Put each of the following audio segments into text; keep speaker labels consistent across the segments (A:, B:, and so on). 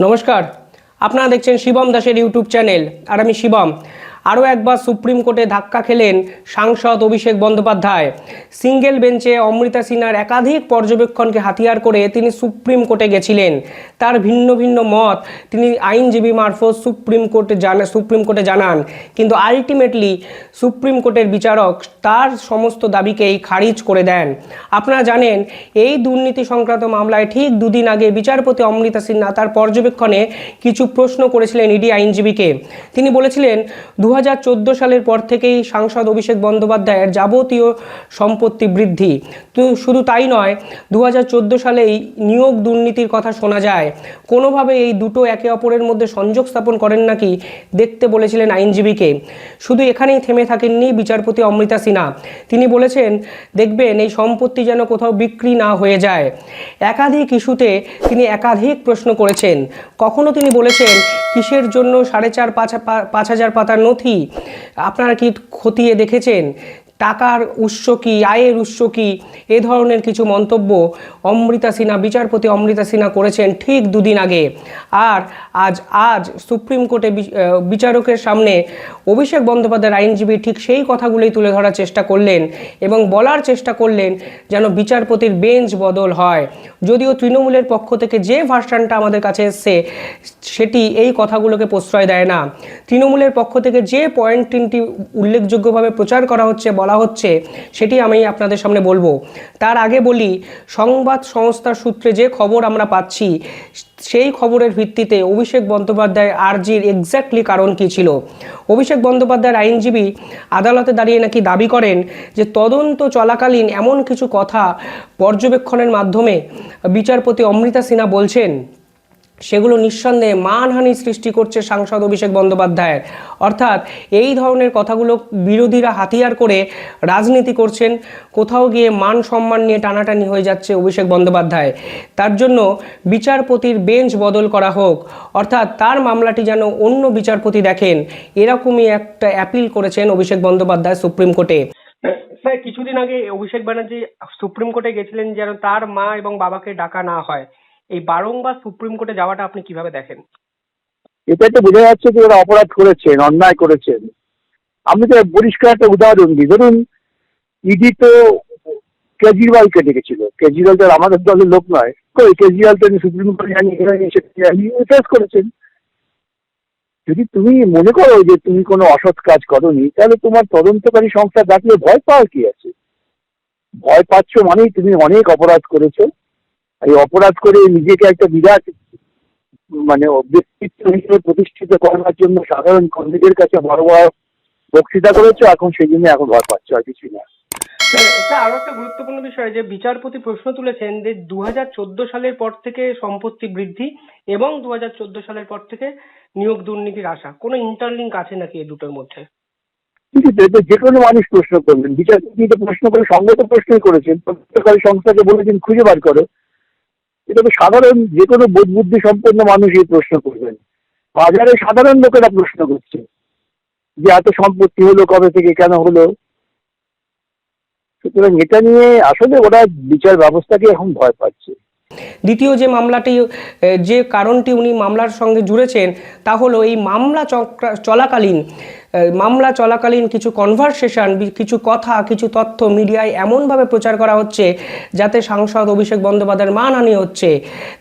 A: নমস্কার। আপনারা দেখছেন শিবম দাসের ইউটিউব চ্যানেল। আর আমি শিবম। আরও একবার সুপ্রিম কোর্টে ধাক্কা খেলেন সাংসদ অভিষেক বন্দ্যোপাধ্যায়। সিঙ্গেল বেঞ্চে অমৃতা সিনহার একাধিক পর্যবেক্ষণকে হাতিয়ার করে তিনি সুপ্রিম কোর্টে গেছিলেন। তার ভিন্ন ভিন্ন মত তিনি আইনজীবী মারফত সুপ্রিম কোর্টে জানা, সুপ্রিম কোর্টে জানান। কিন্তু আলটিমেটলি সুপ্রিম কোর্টের বিচারক তার সমস্ত দাবিকেই খারিজ করে দেন। আপনারা জানেন, এই দুর্নীতি সংক্রান্ত মামলায় ঠিক দুদিন আগে বিচারপতি অমৃতা সিনহা তার পর্যবেক্ষণে কিছু প্রশ্ন করেছিলেন ইডি আইনজীবীকে। তিনি বলেছিলেন দু সালের পর থেকেই সাংসদ অভিষেক বন্দ্যোপাধ্যায়ের যাবতীয় সম্পত্তি বৃদ্ধি। তো, শুধু তাই নয় দু সালে সালেই নিয়োগ দুর্নীতির কথা শোনা যায়। কোনোভাবে এই দুটো একে অপরের মধ্যে সংযোগ স্থাপন করেন নাকি দেখতে বলেছিলেন আইনজীবীকে। শুধু এখানেই থেমে থাকেননি বিচারপতি অমৃতা সিনহা। তিনি বলেছেন, দেখবেন, এই সম্পত্তি যেন কোথাও বিক্রি না হয়ে যায়। একাধিক ইস্যুতে তিনি একাধিক প্রশ্ন করেছেন। কখনো তিনি বলেছেন, কিসের জন্য সাড়ে চার, পাঁচ পাঁচ হাজার পাতার নথি আপনারা কি খতিয়ে দেখেছেন? টাকার উৎস কি, আয়ের উৎস কি, এ ধরনের কিছু মন্তব্য অমৃতা সিনহা, বিচারপতি অমৃতা সিনহা করেছেন ঠিক দুদিন আগে। আর আজ আজ সুপ্রিম কোর্টে বিচারকের সামনে অভিষেক বন্দ্যোপাধ্যায়ের আইনজীবী ঠিক সেই কথাগুলোই তুলে ধরার চেষ্টা করলেন এবং বলার চেষ্টা করলেন যেন বিচারপতির বেঞ্চ বদল হয়। যদিও তৃণমূলের পক্ষ থেকে যে ভার্সানটা আমাদের কাছে এসছে, সেটি এই কথাগুলোকে প্রশ্রয় দেয় না। তৃণমূলের পক্ষ থেকে যে পয়েন্ট তিনটি উল্লেখযোগ্যভাবে প্রচার করা হচ্ছে বলা হচ্ছে, সেটি আমি আপনাদের সামনে বলব। তার আগে বলি, সংবাদ সংস্থার সূত্রে যে খবর আমরা পাচ্ছি, সেই খবরের ভিত্তিতে অভিষেক বন্দ্যোপাধ্যায় আরজির এক্স্যাক্টলি কারণ কী ছিল? অভিষেক বন্দ্যোপাধ্যায়ের আইনজীবী আদালতে দাঁড়িয়ে নাকি দাবি করেন যে, তদন্ত চলাকালীন এমন কিছু কথা পর্যবেক্ষণের মাধ্যমে বিচারপতি অমৃতা সিনহা বলছেন। সেগুলো নিঃসন্দেহে মানহানি সৃষ্টি করছে সাংসদ অভিষেক বন্দ্যোপাধ্যায়ের। অর্থাৎ এই ধরনের কথাগুলো বিরোধীরা হাতিয়ার করে রাজনীতি করছেন, কোথাও গিয়ে মান সম্মান নিয়ে টানাটানি হয়ে যাচ্ছে অভিষেক বন্দ্যোপাধ্যায়। তার জন্য বিচারপতির বেঞ্চ বদল করা হোক, অর্থাৎ তার মামলাটি যেন অন্য বিচারপতি দেখেন, এরকমই একটা অ্যাপিল করেছেন অভিষেক বন্দ্যোপাধ্যায় সুপ্রিম কোর্টে। স্যার, কিছুদিন আগে অভিষেক ব্যানার্জি সুপ্রিম কোর্টে গেছিলেন যেন তার মা এবং বাবাকে ডাকা না হয়। এই বারংবার সুপ্রিম কোর্টে যাওয়াটা আপনি কীভাবে দেখেন?
B: এটা তো বোঝা যাচ্ছে যে ওরা অপরাধ করেছেন, অন্যায় করেছেন। আমি তো পরিষ্কার একটা উদাহরণ দিই। ধরুন ইডি তো কেজরিওয়ালকে ডেকেছিল। কেজরিওয়াল তো আমাদের দলের লোক নয়। কই, কেজরিওয়াল তো সুপ্রিম কোর্টে জানি ফেস করেছেন। যদি তুমি মনে করো যে তুমি কোনো অসৎ কাজ করনি, তাহলে তোমার তদন্তকারী সংস্থা ডাকলে ভয় পাওয়ার কি আছে? ভয় পাচ্ছ মানেই তুমি অনেক অপরাধ করেছ। এই অপরাধ করে নিজেকে একটা বিরাট মানে ব্যক্তিত্ব হিসেবে প্রতিষ্ঠিত করার জন্য সাধারণ কর্মীদের কাছে বড় বড় বক্তৃতা করেছ এখন সেই জন্য এখন ভয় পাচ্ছ আর কিছুই না।
A: এটা আরও একটা গুরুত্বপূর্ণ বিষয় যে বিচারপতি প্রশ্ন তুলেছেন যে দু সালের পর থেকে সম্পত্তি বৃদ্ধি এবং দু হাজার চোদ্দ সালের পর থেকে নিয়োগ দুর্নীতির আশা। কোনো ইন্টারলিঙ্ক আছে নাকি এই দুটোর মধ্যে?
B: যে কোনো মানুষ প্রশ্ন করবেন। বিচারপতি প্রশ্ন করে সঙ্গত প্রশ্নই করেছেন। প্রত্যেককারী সংস্থাকে বলেছেন খুঁজে বার করো। এটা তো সাধারণ যে কোনো বোধ বুদ্ধি সম্পন্ন মানুষ এই প্রশ্ন করবেন। বাজারে সাধারণ লোকেরা প্রশ্ন করছে যে এত সম্পত্তি হলো, কবে থেকে কেন হলো? সুতরাং এটা নিয়ে আসলে ওরা বিচার ব্যবস্থাকে এখন ভয় পাচ্ছে।
A: দ্বিতীয় যে মামলাটি যে কারণটি উনি মামলার সঙ্গে জুড়েছেন, তা হলো এই মামলা চলাকালীন মামলা চলাকালীন কিছু কনভারসেশন কিছু কথা, কিছু তথ্য মিডিয়ায় এমনভাবে প্রচার করা হচ্ছে যাতে সাংসদ অভিষেক বন্দ্যোপাধ্যায়ের মানহানি হচ্ছে।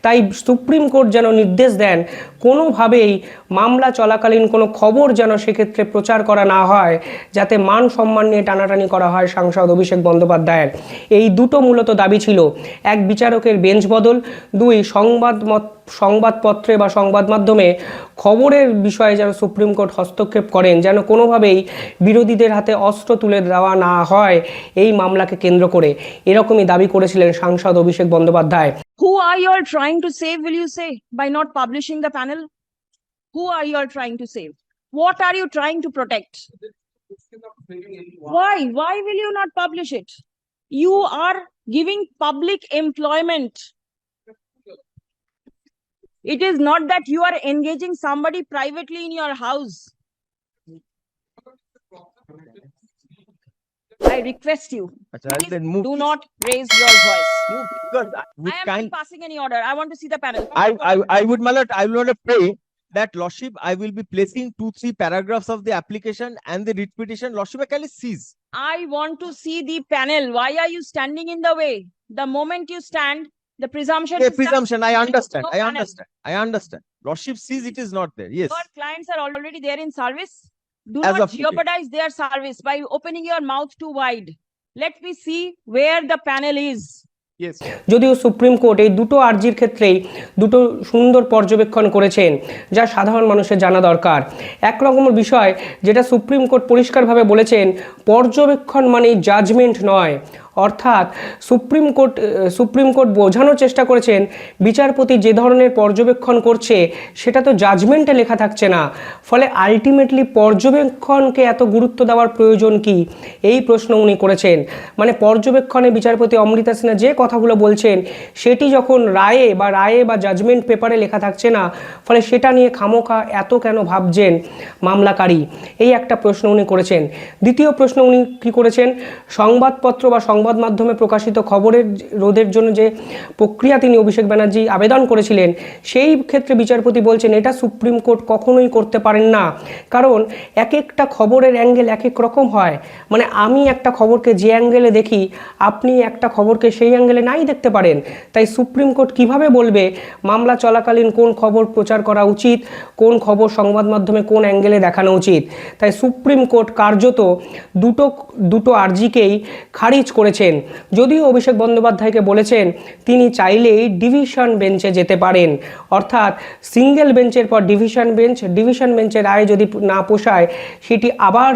A: তাই সুপ্রিম কোর্ট যেন নির্দেশ দেন, কোনোভাবেই মামলা চলাকালীন কোনো খবর যেন সেক্ষেত্রে প্রচার করা না হয়, যাতে মান সম্মান নিয়ে টানাটানি করা হয় সাংসদ অভিষেক বন্দ্যোপাধ্যায়ের। এই দুটো মূলত দাবি ছিল। এক, বিচারকের বেঞ্চ বদল। দুই সংবাদ সংবাদপত্রে বা সংবাদ মাধ্যমে খবরের বিষয়ে যেন সুপ্রিম কোর্ট হস্তক্ষেপ করেন, যেন কোনোভাবেই বিরোধীদের হাতে অস্ত্র তুলে দেওয়া না হয়, এই মামলাকে কেন্দ্র করে। এরকমই দাবি করেছিলেন সাংসদ Abhishek Bandyopadhyay.
C: Who are you are trying to save will you say by not publishing the panel who are you are trying to save what are you trying to protect why why will you not publish it you are giving public employment It is not that you are engaging somebody privately in your house. I request you, please
D: then move.
C: do not raise your voice.
D: move because I-
C: I am not passing any order. I want to see the panel.
D: I, I, I would, my lord, I will not pray that lordship, I will be placing two, three paragraphs of the application and the writ petition, lordship, I can seize.
C: I want to see the panel. Why are you standing in the way? The moment you stand, the presumption
D: Okay,
C: is
D: presumption, I understand, I
C: panel.
D: understand, I understand. Lordship sees it is not there, yes.
C: your clients are already there in service. Do
D: As
C: not
D: of today.
C: jeopardize their service by opening your mouth too wide. Let me see where the panel is.
D: Yes.
A: যদিও supreme court এই দুটো আর্জির ক্ষেত্রেই দুটো সুন্দর পর্যবেক্ষণ করেছেন যা সাধারণ মানুষের জানা দরকার এক রকমের বিষয় যেটা সুপ্রিম কোর্ট পরিষ্কারভাবে বলেছেন পর্যবেক্ষণ মানে জাজমেন্ট নয় অর্থাৎ সুপ্রিম কোর্ট সুপ্রিম কোর্ট বোঝানোর চেষ্টা করেছেন, বিচারপতি যে ধরনের পর্যবেক্ষণ করছে, সেটা তো জাজমেন্টে লেখা থাকছে না। ফলে আলটিমেটলি পর্যবেক্ষণকে এত গুরুত্ব দেওয়ার প্রয়োজন কি? এই প্রশ্ন উনি করেছেন। মানে পর্যবেক্ষণে বিচারপতি অমৃতা সিনহা যে কথাগুলো বলছেন, সেটি যখন রায়ে বা রায়ে বা জাজমেন্ট পেপারে লেখা থাকছে না, ফলে সেটা নিয়ে খামোখা এত কেন ভাবছেন মামলাকারী? এই একটা প্রশ্ন উনি করেছেন। দ্বিতীয় প্রশ্ন উনি কি করেছেন? সংবাদপত্র বা সংবাদ মাধ্যমে প্রকাশিত খবরের রোধের জন্য যে প্রক্রিয়া তিনি অভিষেক ব্যানার্জি আবেদন করেছিলেন, সেই ক্ষেত্রে বিচারপতি বলছেন এটা সুপ্রিম কোর্ট কখনোই করতে পারেন না। কারণ এক একটা খবরের অ্যাঙ্গেল এক এক রকম হয়। মানে আমি একটা খবরকে যে অ্যাঙ্গেলে দেখি, আপনি একটা খবরকে সেই অ্যাঙ্গেলে নাই দেখতে পারেন। তাই সুপ্রিম কোর্ট কীভাবে বলবে মামলা চলাকালীন কোন খবর প্রচার করা উচিত, কোন খবর সংবাদ মাধ্যমে কোন অ্যাঙ্গেলে দেখানো উচিত? তাই সুপ্রিম কোর্ট কার্যত দুটো দুটো আর্জিকেই খারিজ করেছেন। যদিও অভিষেক বন্দ্যোপাধ্যায়কে বলেছেন, তিনি চাইলেই ডিভিশন বেঞ্চে যেতে পারেন। অর্থাৎ সিঙ্গেল বেঞ্চের পর ডিভিশন বেঞ্চ, ডিভিশন বেঞ্চের রায় যদি না পোষায়, সেটি আবার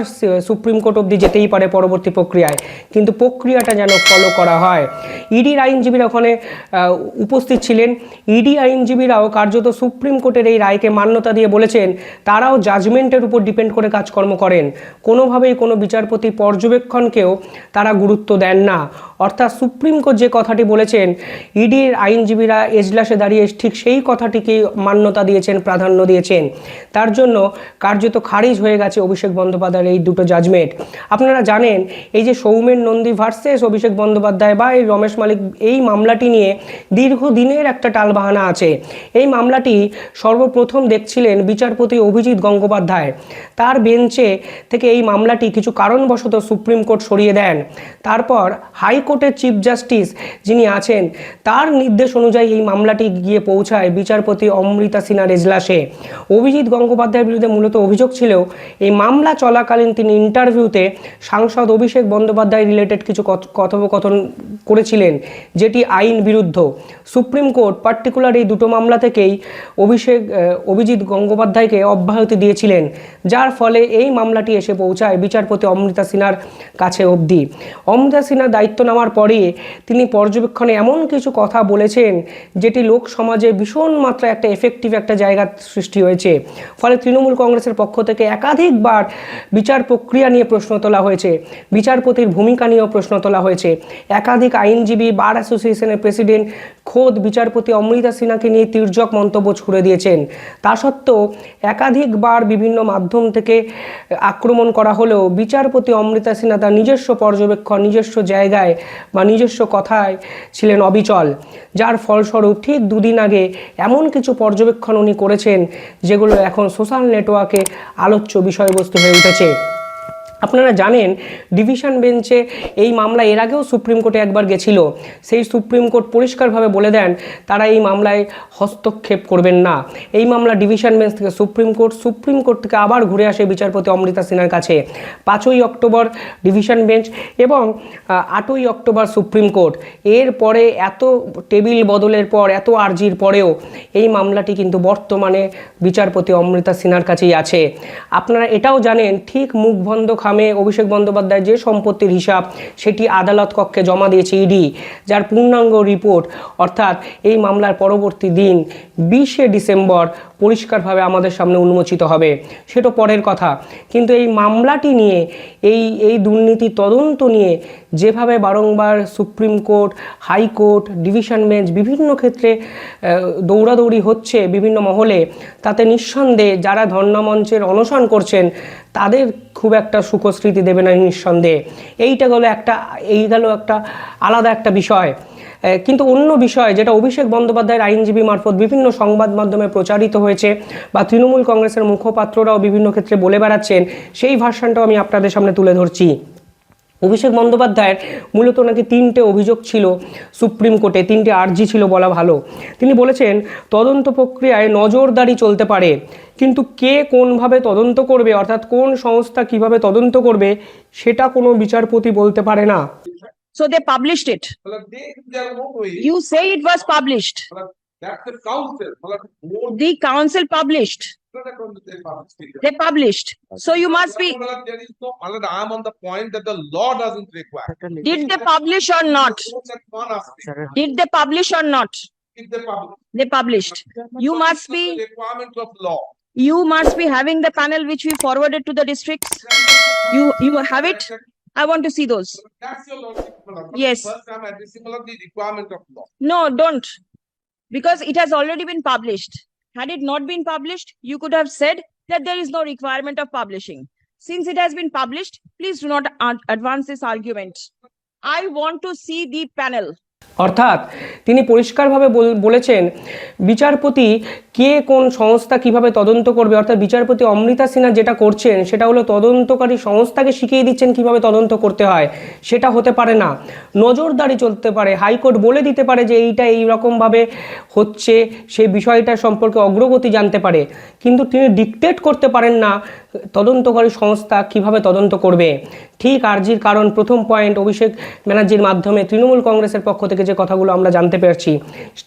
A: সুপ্রিম কোর্ট অবধি যেতেই পারে পরবর্তী প্রক্রিয়ায়। কিন্তু প্রক্রিয়াটা যেন ফলো করা হয়। ইডির আইনজীবীরা ওখানে উপস্থিত ছিলেন। ইডি আইনজীবীরাও কার্যত সুপ্রিম কোর্টের এই রায়কে মান্যতা দিয়ে বলেছেন, তারাও জাজমেন্টের উপর ডিপেন্ড করে কাজকর্ম করেন। কোনোভাবেই কোনো বিচারপতি পর্যবেক্ষণকেও তারা গুরুত্ব দেন না। অর্থাৎ সুপ্রিম কোর্ট যে কথাটি বলেছেন, ইডির আইনজীবীরা এজলাসে দাঁড়িয়ে ঠিক সেই কথাটিকে মান্যতা দিয়েছেন, প্রাধান্য দিয়েছেন। তার জন্য কার্যত খারিজ হয়ে গেছে অভিষেক বন্দ্যোপাধ্যায়ের এই দুটো জাজমেন্ট আপনারা জানেন, এই যে সৌমেন নন্দী ভার্সেস অভিষেক বন্দ্যোপাধ্যায় বা এই রমেশ মালিক, এই মামলাটি নিয়ে দীর্ঘদিনের একটা টালবাহানা আছে। এই মামলাটি সর্বপ্রথম দেখছিলেন বিচারপতি অভিজিৎ গঙ্গোপাধ্যায়। তার বেঞ্চে থেকে এই মামলাটি কিছু কারণবশত সুপ্রিম কোর্ট সরিয়ে দেন। তারপর হাইকোর্টের চিফ জাস্টিস যিনি আছেন, তার নির্দেশ অনুযায়ী এই মামলাটি গিয়ে পৌঁছায় বিচারপতি অমৃতা সিনহার এজলাসে। অভিজিৎ গঙ্গোপাধ্যায়ের বিরুদ্ধে মূলত অভিযোগ ছিল, এই মামলা চলাকালীন তিনি ইন্টারভিউতে সাংসদ অভিষেক বন্দ্যোপাধ্যায় রিলেটেড কিছু কথোপকথন করেছিলেন, যেটি আইন বিরুদ্ধ। সুপ্রিম কোর্ট পার্টিকুলার এই দুটো মামলা থেকেই অভিষেক অভিজিৎ গঙ্গোপাধ্যায়কে অব্যাহতি দিয়েছিলেন, যার ফলে এই মামলাটি এসে পৌঁছায় বিচারপতি অমৃতা সিনহার কাছে অবধি। অমৃতা সিনহা দায়িত্ব নেওয়ার পরে তিনি পর্যবেক্ষণে এমন কিছু কথা বলেছেন, যেটি লোক সমাজে ভীষণ মাত্রায় একটা এফেক্টিভ একটা জায়গা সৃষ্টি হয়েছে। ফলে তৃণমূল কংগ্রেসের পক্ষ থেকে একাধিকবার বিচার প্রক্রিয়া নিয়ে প্রশ্ন তোলা হয়েছে। বিচারপতির ভূমিকা নিয়েও প্রশ্ন তোলা হয়েছে। একাধিক আইনজীবী, বার অ্যাসোসিয়েশনের প্রেসিডেন্ট, খোদ বিচারপতি অমৃতা সিনহাকে নিয়ে তির্যক মন্তব্য ছুড়ে দিয়েছেন। তা সত্ত্বেও একাধিকবার বিভিন্ন মাধ্যম থেকে আক্রমণ করা হলেও বিচারপতি অমৃতা সিনহা তার নিজস্ব পর্যবেক্ষণ, নিজস্ব জায়গায় বা নিজস্ব কথায় ছিলেন অবিচল। যার ফলস্বরূপ ঠিক দুদিন আগে এমন কিছু পর্যবেক্ষণ উনি করেছেন, যেগুলো এখন সোশ্যাল নেটওয়ার্কে আলোচ্য বিষয়বস্তু হয়ে উঠেছে। আপনারা জানেন, ডিভিশন বেঞ্চে এই মামলা এর আগেও সুপ্রিম কোর্টে একবার গেছিল। সেই সুপ্রিম কোর্ট পরিষ্কারভাবে বলে দেন, তারা এই মামলায় হস্তক্ষেপ করবেন না। এই মামলা ডিভিশন বেঞ্চ থেকে সুপ্রিম কোর্ট সুপ্রিম কোর্ট থেকে আবার ঘুরে আসে বিচারপতি অমৃতা সিনহার কাছে। পাঁচই অক্টোবর ডিভিশন বেঞ্চ এবং আটই অক্টোবর সুপ্রিম কোর্ট। এর পরে এত টেবিল বদলের পর, এত আর্জির পরেও এই মামলাটি কিন্তু বর্তমানে বিচারপতি অমৃতা সিনহার কাছেই আছে। আপনারা এটাও জানেন, ঠিক মুখ বন্ধ খামে অভিষেক বন্দ্যোপাধ্যায় যে সম্পত্তির হিসাব সেটি আদালত কক্ষে জমা দিয়েছে ইডি। যার পূর্ণাঙ্গ রিপোর্ট, অর্থাৎ এই মামলার পরবর্তী দিন, বিশে ডিসেম্বর পরিষ্কারভাবে আমাদের সামনে উন্মোচিত হবে, সেটা পরের কথা। কিন্তু এই মামলাটি নিয়ে, এই এই দুর্নীতি তদন্ত নিয়ে যেভাবে বারংবার supreme court, high court, division bench বিভিন্ন ক্ষেত্রে দৌড়াদৌড়ি হচ্ছে বিভিন্ন মহলে, তাতে নিঃসন্দেহে যারা ধর্ণামঞ্চের অনশন করছেন, তাদের খুব একটা সুখ সুখস্মৃতি দেবে না নিঃসন্দেহে। এইটা গেলো একটা, এই গেল একটা আলাদা একটা বিষয়। কিন্তু অন্য বিষয়, যেটা অভিষেক বন্দ্যোপাধ্যায়ের আইনজীবী মারফত বিভিন্ন সংবাদ মাধ্যমে প্রচারিত হয়েছে বা তৃণমূল কংগ্রেসের মুখপাত্ররাও বিভিন্ন ক্ষেত্রে বলে বেড়াচ্ছেন, সেই ভার্সানটাও আমি আপনাদের সামনে তুলে ধরছি। অভিষেক বন্দ্যোপাধ্যায়ের মূলত নাকি তিনটে অভিযোগ ছিল সুপ্রিম কোর্টে, তিনটে আর্জি ছিল বলা ভালো। তিনি বলেছেন, তদন্ত প্রক্রিয়ায় নজরদারি চলতে পারে, কিন্তু কে কোনভাবে তদন্ত করবে, অর্থাৎ কোন সংস্থা কীভাবে তদন্ত করবে, সেটা কোনো বিচারপতি বলতে পারে না।
C: So they published it. You say it was published.
E: That's the council.
C: The council published.
E: They published.
C: So you must be.
E: There is no, I'm on the point that the law doesn't require.
C: Did they publish or not? Did they publish or not?
E: They
C: published. You must be.
E: Requirement of law.
C: You must be having the panel which we forwarded to the districts. You you have it. I want to see those.
E: That's your logic. law.
C: Yes.
E: First, I'm addressing the requirement of law.
C: No, don't. Because it has already been published. Had it not been published, you could have said that there is no requirement of publishing. Since it has been published, please do not advance this argument. I want to see the panel.
A: অর্থাৎ তিনি পরিষ্কারভাবে বলেছেন বিচারপতি কে কোন সংস্থা কীভাবে তদন্ত করবে? অর্থাৎ বিচারপতি অমৃতা সিনহা যেটা করছেন, সেটা হলো তদন্তকারী সংস্থাকে শিখিয়ে দিচ্ছেন কীভাবে তদন্ত করতে হয়। সেটা হতে পারে না। নজরদারি চলতে পারে। হাইকোর্ট বলে দিতে পারে যে এইটা এই রকমভাবে হচ্ছে সেই বিষয়টা সম্পর্কে অগ্রগতি জানতে পারে। কিন্তু তিনি ডিকটেট করতে পারেন না তদন্তকারী সংস্থা কীভাবে তদন্ত করবে। ঠিক আরজির কারণ, প্রথম পয়েন্ট, অভিষেক ব্যানার্জির মাধ্যমে তৃণমূল কংগ্রেসের পক্ষ থেকে যে কথাগুলো আমরা জানতে পেরেছি,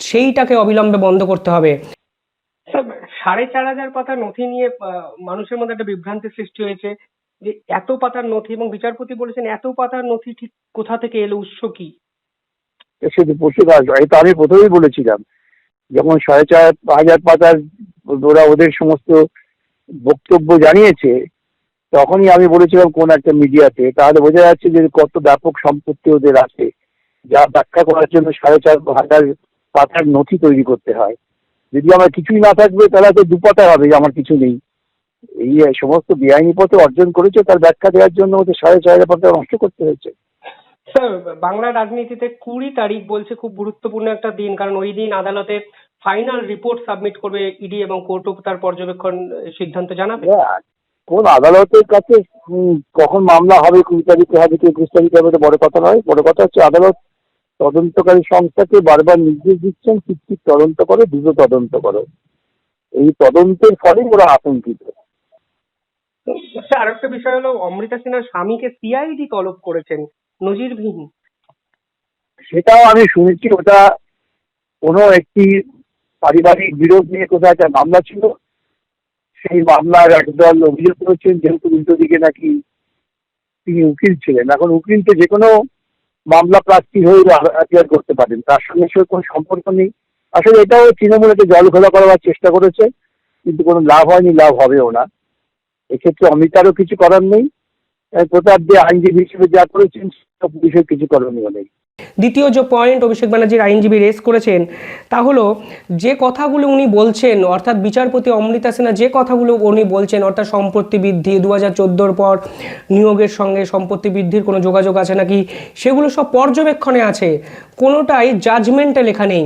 A: সেইটাকে অবিলম্বে বন্ধ করতে হবে। সাড়ে চার হাজার পাতার নথি নিয়ে মানুষের মধ্যে একটা বিভ্রান্তি সৃষ্টি হয়েছে যে এত পাতার নথি এবং বিচারপতি বলেছেন এত পাতার নথি ঠিক কোথা থেকে এলো, উৎস কি?
B: পশু কাজ এটা আমি প্রথমেই বলেছিলাম, যখন সাড়ে চার হাজার পাতার ওরা ওদের সমস্ত বক্তব্য জানিয়েছে, তখনই আমি বলেছিলাম কোন একটা মিডিয়াতে, তাহলে বোঝা যাচ্ছে যে কত ব্যাপক সম্পত্তি ওদের আছে, যা ব্যাখ্যা করার জন্য সাড়ে চার হাজার পাতার নথি তৈরি করতে হয়। যদি আমার কিছুই না থাকবে তাহলে তো দুপাতা হবে আমার কিছু নেই। এই সমস্ত বেআইনি পথে অর্জন করেছে তার ব্যাখ্যা দেওয়ার জন্য ওদের সাড়ে চার হাজার পাতা নষ্ট করতে হয়েছে।
A: স্যার বাংলার রাজনীতিতে কুড়ি তারিখ বলছে খুব গুরুত্বপূর্ণ একটা দিন কারণ ওই দিন আদালতে ফাইনাল রিপোর্ট সাবমিট করবে ইডি এবং কোর্টও তার পর্যবেক্ষণ সিদ্ধান্ত জানাবে।
B: কোন আদালতের কাছে কখন মামলা হবে কুড়ি তারিখে হবে কি একুশ তারিখে হবে বড় কথা নয়। বড় কথা হচ্ছে আদালত তদন্তকারী সংস্থাকে বারবার নির্দেশ দিচ্ছেন ঠিক তদন্ত করো দ্রুত তদন্ত করো। এই তদন্তের ফলে ওরা আতঙ্কিত।
A: স্যার আরেকটা বিষয় হলো অমৃতা সিনহার স্বামীকে সিআইডি তলব করেছেন নজিরবিহীন।
B: সেটাও আমি শুনেছি ওটা কোনো একটি পারিবারিক বিরোধ নিয়ে কোথাও একটা মামলা ছিল। সেই মামলার একদল অভিযোগ করেছেন যেহেতু উল্টো দিকে নাকি তিনি উকিল ছিলেন। এখন উকিল তো যে কোনো মামলা প্রার্থী হয়ে অ্যাপিয়ার করতে পারেন। তার সঙ্গে সে কোনো সম্পর্ক নেই। আসলে এটাও তৃণমূল একটা জল ঘোলা করার চেষ্টা করেছে, কিন্তু কোনো লাভ হয়নি, লাভ হবেও না। এক্ষেত্রে অমিতারও কিছু করার নেই। প্রতাপ যে আইনজীবী হিসেবে যা করেছেন পুলিশের কিছু করণীয় নেই।
A: দ্বিতীয় যে পয়েন্ট অভিষেক ব্যানার্জির আইনজীবী রেস করেছেন, তা হলো যে কথাগুলো উনি বলছেন, অর্থাৎ বিচারপতি অমৃতা সিনহা যে কথাগুলো উনি বলছেন, অর্থাৎ সম্পত্তি বৃদ্ধি দু হাজার চোদ্দোর পর নিয়োগের সঙ্গে সম্পত্তি বৃদ্ধির কোনো যোগাযোগ আছে নাকি, সেগুলো সব পর্যবেক্ষণে আছে। কোনোটাই জাজমেন্টে লেখা নেই।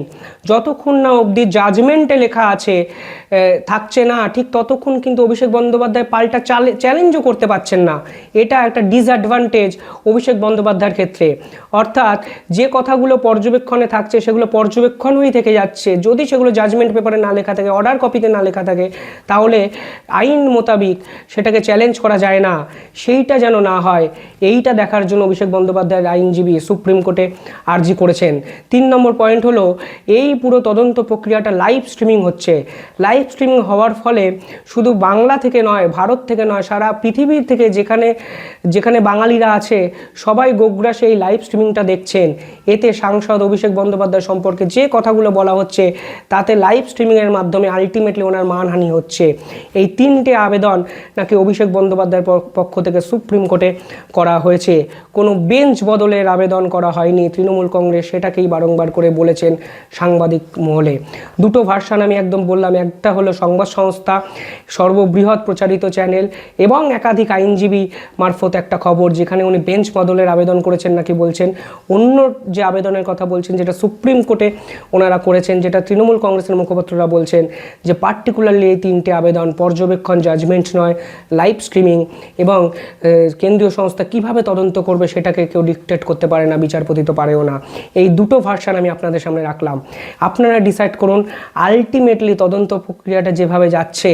A: যতক্ষণ না অবধি জাজমেন্টে লেখা আছে থাকছে না, ঠিক ততক্ষণ কিন্তু অভিষেক বন্দ্যোপাধ্যায় পাল্টা চ্যালেঞ্জও করতে পারছেন না। এটা একটা ডিসঅ্যাডভান্টেজ অভিষেক বন্দ্যোপাধ্যায়ের ক্ষেত্রে। অর্থাৎ যে কথাগুলো পর্যবেক্ষণে থাকছে সেগুলো পর্যবেক্ষণই থেকে যাচ্ছে। যদি সেগুলো জাজমেন্ট পেপারে না লেখা থাকে অর্ডার কপিতে না লেখা থাকে, তাহলে আইন মোতাবিক সেটাকে চ্যালেঞ্জ করা যায় না। সেইটা যেন না হয়, এইটা দেখার জন্য অভিষেক বন্দ্যোপাধ্যায়ের আইনজীবী সুপ্রিম কোর্টে আর্জি করেছেন। তিন নম্বর পয়েন্ট হলো, এই পুরো তদন্ত প্রক্রিয়াটা লাইভ স্ট্রিমিং হচ্ছে। লাইভ স্ট্রিমিং হওয়ার ফলে শুধু বাংলা থেকে নয়, ভারত থেকে নয়, সারা পৃথিবীর থেকে যেখানে যেখানে বাঙালিরা আছে, সবাই গোগ্রাসে এই লাইভ স্ট্রিমিংটা দেখছেন। এতে সাংসদ অভিষেক বন্দ্যোপাধ্যায় সম্পর্কে যে কথাগুলো বলা হচ্ছে, তাতে লাইভ স্ট্রিমিংয়ের মাধ্যমে আলটিমেটলি ওনার মানহানি হচ্ছে। এই তিনটে আবেদন নাকি অভিষেক বন্দ্যোপাধ্যায়ের পক্ষ থেকে সুপ্রিম কোর্টে করা হয়েছে। কোনো বেঞ্চ বদলের আবেদন করা হয়নি, তৃণমূল কংগ্রেস সেটাকেই বারংবার করে বলেছেন সাংবাদিক মহলে। দুটো ভার্সান আমি একদম বললাম, একটা হলো সংবাদ সংস্থা, সর্ববৃহৎ প্রচারিত চ্যানেল, এবং একাধিক আইনজীবী মারফত একটা খবর, যেখানে উনি বেঞ্চ বদলের আবেদন করেছেন নাকি বলছেন। অন্য যে আবেদনের কথা বলছেন, যেটা সুপ্রিম কোর্টে ওনারা করেছেন, যেটা তৃণমূল কংগ্রেসের মুখপাত্ররা বলছেন যে পার্টিকুলারলি এই তিনটে আবেদন পর্যবেক্ষণ জাজমেন্ট নয় লাইভ স্ট্রিমিং এবং কেন্দ্রীয় সংস্থা কীভাবে তদন্ত করবে সেটাকে কেউ ডিকটেট করতে পারে না, বিচারপতি তো পারেও না। এই দুটো ভার্সান আমি আপনাদের সামনে রাখলাম। আপনারা ডিসাইড করুন আলটিমেটলি তদন্ত প্রক্রিয়াটা যেভাবে যাচ্ছে,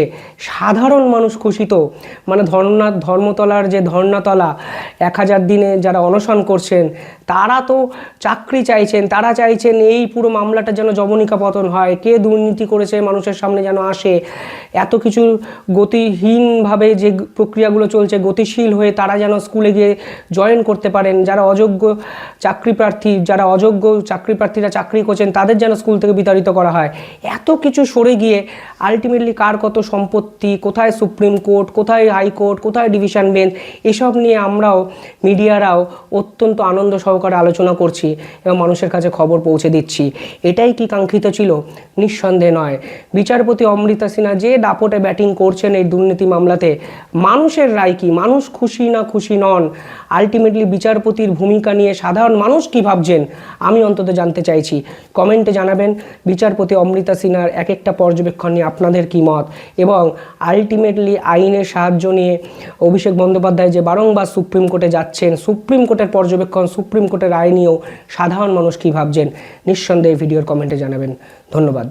A: সাধারণ মানুষ খুশি তো? মানে ধর্না ধর্মতলার যে ধর্নাতলা এক হাজার দিনে যারা অনশন করছেন, তারা তো চাকরি চাইছেন, তারা চাইছেন এই পুরো মামলাটা যেন জবনিকা পতন হয়। কে দুর্নীতি করেছে মানুষের সামনে যেন আসে? এত কিছু গতিহীনভাবে যে প্রক্রিয়াগুলো চলছে, গতিশীল হয়ে তারা যেন স্কুলে গিয়ে জয়েন করতে পারেন। যারা অযোগ্য চাকরি প্রার্থী, যারা অযোগ্য চাকরি প্রার্থীরা চাকরি করছেন, তাদের যেন স্কুল থেকে বিতাড়িত করা হয়। এত কিছু সরে গিয়ে আলটিমেটলি কার কত সম্পত্তি, কোথায় সুপ্রিম কোর্ট, কোথায় হাইকোর্ট কোথায় ডিভিশন বেঞ্চ, এসব নিয়ে আমরাও মিডিয়ারাও অত্যন্ত আনন্দ সহকারে আলোচনা করছি। এবং মানুষের কাছে খবর পৌঁছে দিচ্ছি। এটাই কি কাঙ্ক্ষিত ছিল? নিঃসন্দেহে নয়। বিচারপতি অমৃতা সিনহা যে দাপটে ব্যাটিং করছেন এই দুর্নীতি মামলাতে, মানুষের রায় কি? মানুষ খুশি না খুশি নন? আলটিমেটলি বিচারপতির ভূমিকা নিয়ে সাধারণ মানুষ কি ভাবছেন? আমি অন্তত জানতে চাইছি। কমেন্টে জানাবেন বিচারপতি অমৃতা সিনহার এক একটা পর্যবেক্ষণ নিয়ে আপনাদের কি মত? এবং আলটিমেটলি আইনের সাহায্য নিয়ে অভিষেক বন্দ্যোপাধ্যায় যে বারংবার সুপ্রিম কোর্টে যাচ্ছেন, সুপ্রিম কোর্টের পর্যবেক্ষণ, সুপ্রিম কোর্টের নিয়েও সাধারণ মানুষ কী ভাবছেন? নিঃসন্দেহে ভিডিওর কমেন্টে জানাবেন। ধন্যবাদ।